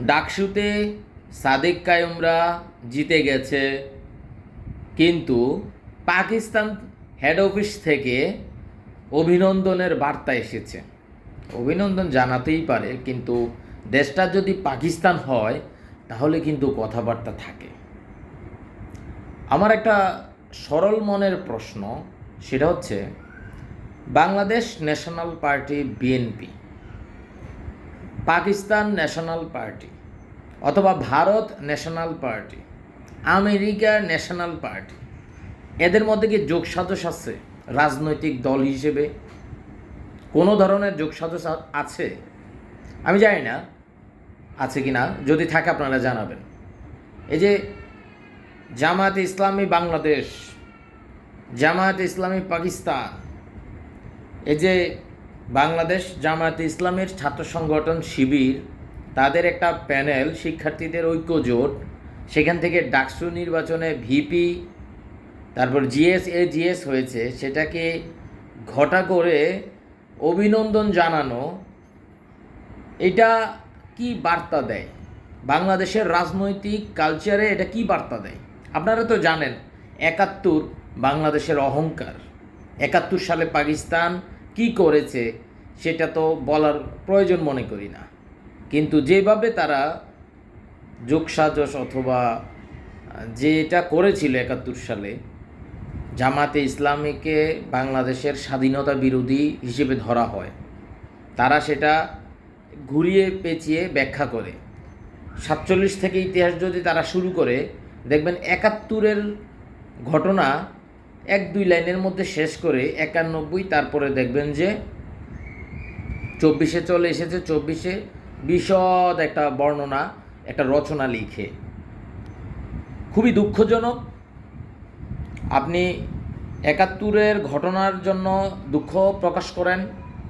ডাকসুতে সাদেক কায়ুমরা জিতে গেছে। কিন্তু পাকিস্তান হেড অফিস থেকে অভিনন্দনের বার্তা এসেছে। অভিনন্দন জানাতেই পারে, কিন্তু দেশটা যদি পাকিস্তান হয়, তাহলে কিন্তু কথাবার্তা থাকে। আমার একটা সরল মনের প্রশ্ন, সেটা হচ্ছে, Bangladesh national party BNP Pakistan national party অথবা Bharat national party, America national party. এদের মধ্যে কি যোগসাজশ আছে রাজনৈতিক দল হিসেবে? কোনো ধরনের যোগসাজশ আ- আছে? আমি জানি না, আছে কি না, যদি থাকে আপনারা জানাবেন। এই যে জামায়াত ইসলামী বাংলাদেশ, জামায়াত ইসলামী পাকিস্তান, এই যে বাংলাদেশ জামায়াত ইসলামের ছাত্র সংগঠন শিবির, তাদের একটা প্যানেল, শিক্ষার্থীদের ঐক্য জোট, সেখান থেকে ডাকসু নির্বাচনে ভিপি, তারপর জিএস, এ জিএস হয়েছে, সেটাকে ঘটা করে অভিনন্দন জানানো, এটা কি বার্তা দেয়? বাংলাদেশের রাজনৈতিক কালচারে এটা কি বার্তা দেয়? আপনারা তো জানেন, একাত্তর বাংলাদেশের অহংকার, একাত্তর সালে পাকিস্তান কি করেছে, সেটা তো বলার প্রয়োজন মনে করি না। কিন্তু যেভাবে তারা যোগসাজশ অথবা যেটা করেছিল একাত্তর সালে, জামাতে ইসলামীকে বাংলাদেশের স্বাধীনতা বিরোধী হিসেবে ধরা হয়, তারা সেটা ঘুরিয়ে পেঁচিয়ে ব্যাখ্যা করে। সাতচল্লিশ থেকে ইতিহাস যদি তারা শুরু করে, দেখবেন একাত্তরের ঘটনা এক দুই লাইনের মধ্যে শেষ করে একানব্বই, তারপরে দেখবেন যে চব্বিশে চলে এসেছে, চব্বিশে বিশদ একটা বর্ণনা, একটা রচনা লিখে। খুবই দুঃখজনক। আপনি একাত্তরের ঘটনার জন্য দুঃখ প্রকাশ করেন,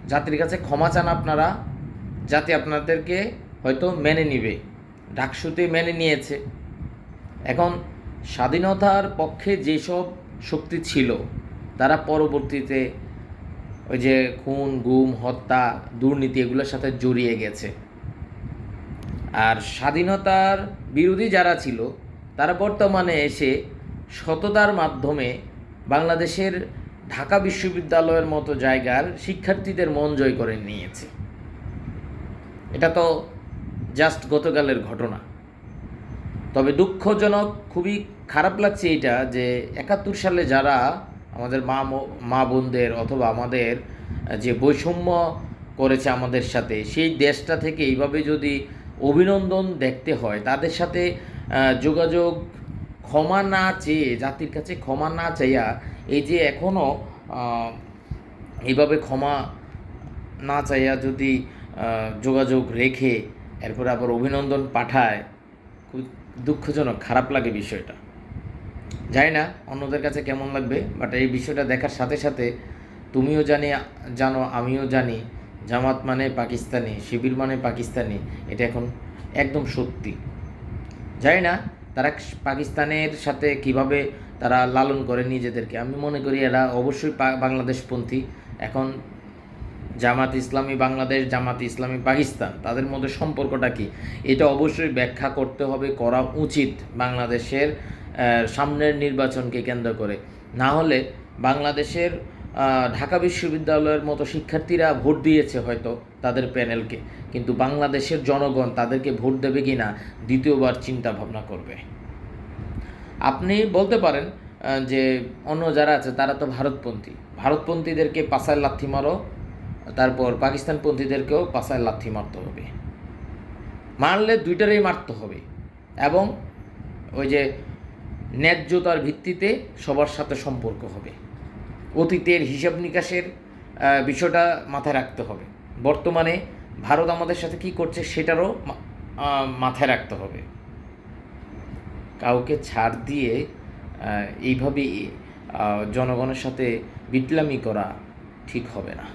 জাতির কাছে ক্ষমা চান আপনারা, জাতি আপনাদেরকে হয়তো মেনে নিবে, ডাকসুতে মেনে নিয়েছে। এখন স্বাধীনতার পক্ষে যেসব শক্তি ছিল, তারা পরবর্তীতে ওই যে খুন, গুম, হত্যা, দুর্নীতি এগুলোর সাথে জড়িয়ে গেছে। আর স্বাধীনতার বিরোধী যারা ছিল, তারা বর্তমানে এসে সততার মাধ্যমে বাংলাদেশের ঢাকা বিশ্ববিদ্যালয়ের মতো জায়গার শিক্ষার্থীদের মন জয় করে নিয়েছে। এটা তো জাস্ট গতকালের ঘটনা। তবে দুঃখজনক, খুবই খারাপ লাগছে এটা যে একাত্তর সালে যারা আমাদের মা মা বোনদের অথবা আমাদের যে বৈষম্য করেছে আমাদের সাথে, সেই দেশটা থেকে এইভাবে যদি অভিনন্দন দেখতে হয়, তাদের সাথে যোগাযোগ ক্ষমা না চেয়ে, জাতির কাছে ক্ষমা না চাইয়া এই যে এখনও এইভাবে ক্ষমা না চাইয়া যদি যোগাযোগ রেখে, এরপর আবার অভিনন্দন পাঠায়, খুব দুঃখজনক, খারাপ লাগে বিষয়টা। জানি না অন্যদের কাছে কেমন লাগবে বাট এই বিষয়টা দেখার সাথে সাথে তুমিও জানি, জানো, আমিও জানি, জামাত মানে পাকিস্তানি, শিবির মানে পাকিস্তানি, এটা এখন একদম সত্যি। জানি না তারা পাকিস্তানের সাথে কীভাবে তারা লালন করে নিজেদেরকে, আমি মনে করি এরা অবশ্যই বাংলাদেশপন্থী, এখন জামাত ইসলামী বাংলাদেশ, জামাত ইসলামী পাকিস্তান, তাদের মধ্যে সম্পর্কটা কি? এটা অবশ্যই ব্যাখ্যা করতে হবে, করা উচিত বাংলাদেশের সামনের নির্বাচনকে কেন্দ্র করে। না হলে বাংলাদেশের ঢাকা বিশ্ববিদ্যালয়ের মতো শিক্ষার্থীরা ভোট দিয়েছে হয়তো তাদের প্যানেলকে, কিন্তু বাংলাদেশের জনগণ তাদেরকে ভোট দেবে কি না দ্বিতীয়বার চিন্তা ভাবনা করবে। আপনি বলতে পারেন যে অন্য যারা আছে তারা তো ভারতপন্থী। ভারতপন্থীদেরকে পাশায় লাথি মারো তারপর পাকিস্তানপন্থীদেরকেও পাশায় লাথি মারতে হবে। মারলে দুইটারই মারতে হবে এবং ওই যে ন্যায্যতার ভিত্তিতে সবার সাথে সম্পর্ক হবে। অতীতের হিসাব নিকাশের বিষয়টা মাথায় রাখতে হবে। বর্তমানে ভারত আমাদের সাথে কি করছে সেটারও মাথায় রাখতে হবে। কাউকে ছাড় দিয়ে এইভাবে জনগণের সাথে বিটলামি করা ঠিক হবে না।